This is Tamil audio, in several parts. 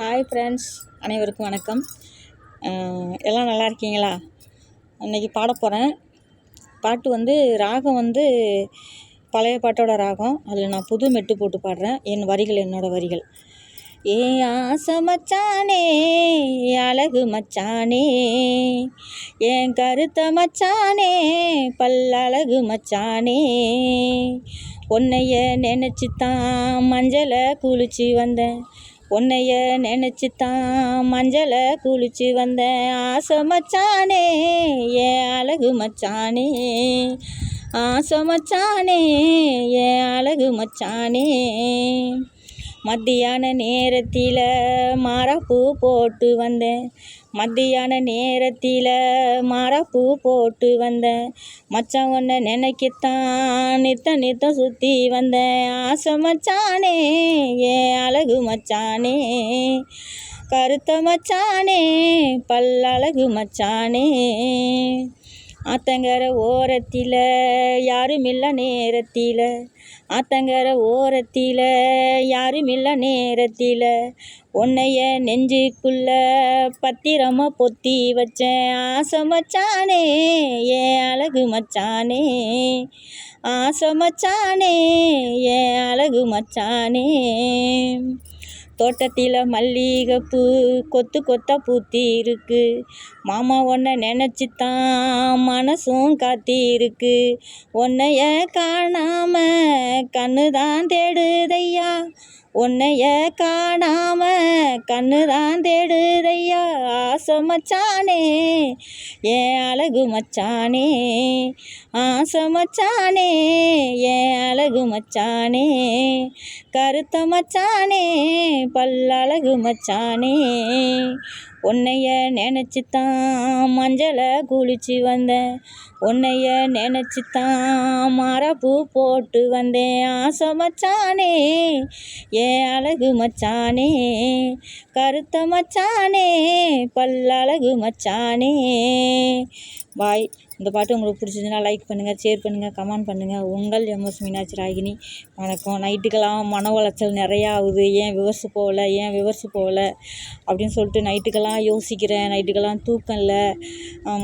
ஹாய் ஃப்ரெண்ட்ஸ் அனைவருக்கும் வணக்கம். எல்லாம் நல்லா இருக்கீங்களா? இன்னைக்கு பாட போகிறேன் பாட்டு வந்து ராகம் வந்து பழைய பாட்டோட ராகம். அதில் நான் புது மெட்டு போட்டு பாடுறேன். என் வரிகள் என்னோட வரிகள். ஏ ஆசை மச்சானே அழகு மச்சானே என் கருத்த மச்சானே பல்லழகு மச்சானே. உன்னைய நினச்சி தான் மஞ்சளை குளிச்சு வந்தேன். உன்னைய நினச்சித்தான் மஞ்சளை குளிச்சு வந்தேன் ஆசை மச்சானே ஏ அழகு மச்சானே. ஆசை மச்சானே ஏ அழகு மச்சானே. மத்தியான நேரத்தில் மரப்பூ போட்டு வந்தேன். மத்தியான நேரத்தில் மரப்பூ போட்டு வந்தேன். மச்சான் ஒன்றை நினைக்கத்தான் நித்த நித்த சுற்றி வந்தேன். ஆசை மச்சானே ஏ அழகு மச்சானே. கருத்த மச்சானே பல்லழகு மச்சானே. ஆத்தங்கர ஓரத்தில் யாருமில்ல நேரத்தில். ஆத்தங்கர ஓரத்தில் யாருமில்ல நேரத்தில். உன்னைய நெஞ்சுக்குள்ள பத்திரமா பொத்தி வச்சேன். ஆசை மச்சானே ஏன் அழகு மச்சானே. ஆசை மச்சானே ஏன் அழகு மச்சானே. தோட்டத்தில் மல்லிகைப்பூ கொத்து கொத்தா பூத்தி இருக்கு மாமா உன்னை நினச்சித்தான் மனசும் காத்தி இருக்கு உன்னைய காணாம கண்ணு தான் தேடுதையா. உன்னைய காணாம கண்ணு தான் தேடுதையா? ஆசை மச்சானே ஏன் அழகு மச்சானே? ஆசை மச்சானே ஏன் அழகு மச்சானே? கருத்த மச்சானே பல்லழகு மச்சானே? உன்னைய நினச்சித்தான் மஞ்சளை குளிச்சு வந்தேன். உன்னைய நினச்சித்தான் மரப்பு போட்டு வந்தேன். ஆசை மச்சானே ஏன் அழகு மச்சானே கருத்த மச்சானே பல்லழகு மச்சானே. பாய். இந்த பாட்டு உங்களுக்கு பிடிச்சிருந்துன்னா லைக் பண்ணுங்கள் ஷேர் பண்ணுங்கள் கமெண்ட் பண்ணுங்கள் உங்கள் எம்எஸ் மீனாட்சி ராகினி வணக்கம். நைட்டுக்கெல்லாம் மன உளைச்சல் நிறையா ஆகுது. ஏன் விவர்ஸ் போகல? ஏன் விவர்ஸ் போகல? அப்படின்னு சொல்லிட்டு நைட்டுக்கெல்லாம் யோசிக்கிறேன். நைட்டுக்கெல்லாம் தூக்கம் இல்லை.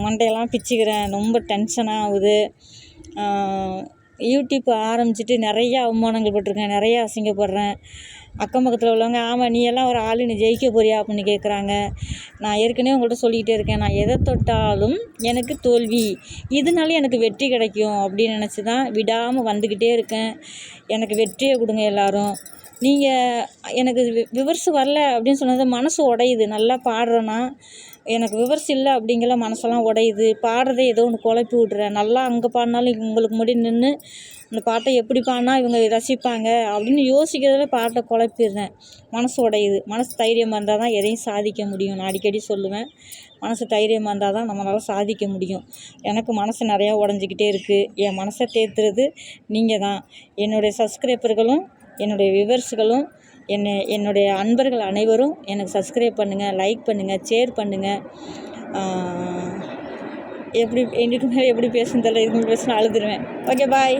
மண்டையெல்லாம் பிச்சுக்கிறேன். ரொம்ப டென்ஷனாக ஆகுது. யூடியூப் ஆரம்பிச்சிட்டு நிறையா அவமானங்கள் பட்டிருக்கேன். நிறையா அசிங்கப்படுறேன். அக்கம் பக்கத்தில் உள்ளவங்க ஆமாம் நீ எல்லாம் ஒரு ஆளு நீ ஜெயிக்க போறியா? அப்படின்னு கேட்குறாங்க நான் ஏற்கனவே உங்கள்கிட்ட சொல்லிக்கிட்டே இருக்கேன். நான் எதை தொட்டாலும் எனக்கு தோல்வி. இதனால எனக்கு வெற்றி கிடைக்கும் அப்படின்னு நினச்சி தான் விடாமல் வந்துக்கிட்டே இருக்கேன். எனக்கு வெற்றியை கொடுங்க எல்லாரும். நீங்கள் எனக்கு விவர்ஸ் வரல அப்படின்னு சொன்னது மனசு உடையுது. நல்லா பாடுறேன்னா எனக்கு விவர்ஸ் இல்லை அப்படிங்கிற மனசெல்லாம் உடையுது. பாடுறதே ஏதோ ஒன்று குழப்பி விட்றேன். நல்லா அங்கே பாடினாலும் உங்களுக்கு முன்னாடி நின்று இந்த பாட்டை எப்படி பாடினா இவங்க ரசிப்பாங்க அப்படின்னு யோசிக்கிறதுல பாட்டை குழப்பிடுறேன். மனசு உடையுது. மனசு தைரியமாக இருந்தால் தான் எதையும் சாதிக்க முடியும். நான் அடிக்கடி சொல்லுவேன். மனசு தைரியமாக இருந்தால் தான் நம்மளால் சாதிக்க முடியும். எனக்கு மனசு நிறையா உடஞ்சிக்கிட்டே இருக்குது என் மனசை தேத்துறது நீங்கள் தான் என்னுடைய சப்ஸ்கிரைபர்களும் என்னுடைய விவர்ஸுகளும் என்னை என்னுடைய அன்பர்கள் அனைவரும் எனக்கு சப்ஸ்கிரைப் பண்ணுங்கள் லைக் பண்ணுங்கள் ஷேர் பண்ணுங்கள் எப்படி இதுக்கு மேலே எப்படி பேசுன்னு தெரியல இதுக்கு மேலே பேசினா அழுதுருவேன். Okay bye